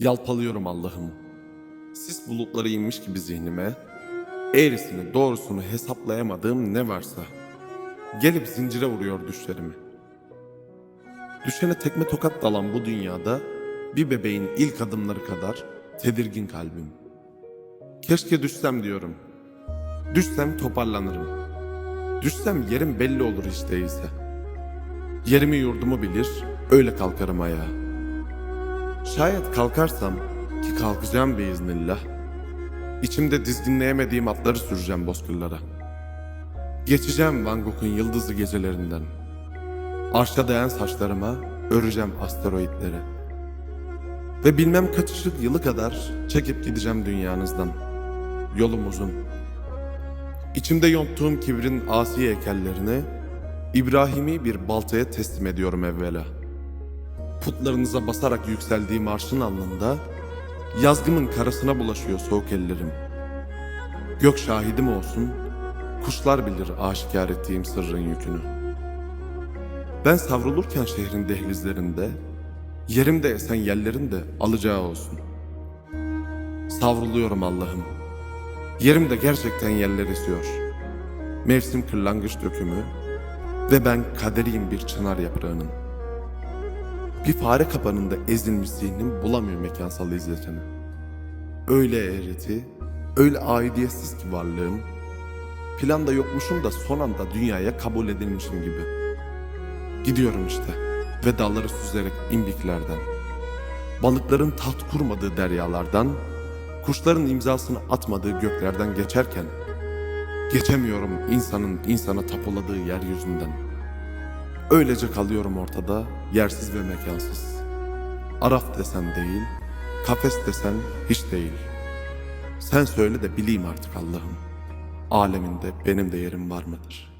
Yalpalıyorum Allah'ım. Sis bulutları inmiş gibi zihnime, eğrisini doğrusunu hesaplayamadığım ne varsa, gelip zincire vuruyor düşlerimi. Düşene tekme tokat dalan bu dünyada, bir bebeğin ilk adımları kadar tedirgin kalbim. Keşke düşsem diyorum. Düşsem toparlanırım. Düşsem yerim belli olur hiç değilse. Yerimi yurdumu bilir, öyle kalkarım ayağa. Şayet kalkarsam ki kalkacağım biiznillah. İçimde dizginleyemediğim atları süreceğim bozkırlara. Geçeceğim Van Gogh'un yıldızlı gecelerinden. Arşa dayan saçlarıma öreceğim asteroidleri. Ve bilmem kaç ışık yılı kadar çekip gideceğim dünyanızdan. Yolum uzun. İçimde yonttuğum kibrin asi heykellerini İbrahim'i bir baltaya teslim ediyorum evvela putlarınıza basarak yükseldiğim arşın alnında yazgımın karasına bulaşıyor soğuk ellerim. Gök şahidim olsun, kuşlar bilir aşikar ettiğim sırrın yükünü. Ben savrulurken şehrin dehlizlerinde, yerimde esen yerlerin de alacağı olsun. Savruluyorum Allah'ım. Yerimde gerçekten yerler esiyor. Mevsim kırlangıç dökümü ve ben kaderiyim bir çınar yaprağının. Bir fare kapanında ezilmiş zihnim bulamıyor mekansal izletini. Öyle eğreti, öyle aidiyetsiz ki varlığım. Planda yokmuşum da son anda dünyaya kabul edilmişim gibi. Gidiyorum işte ve dalları süzerek imbiklerden. Balıkların taht kurmadığı deryalardan, kuşların imzasını atmadığı göklerden geçerken, geçemiyorum insanın insana tapuladığı yeryüzünden. Öylece kalıyorum ortada, yersiz ve mekansız. Araf desen değil, kafes desen hiç değil. Sen söyle de bileyim artık Allah'ım. Aleminde benim de yerim var mıdır?''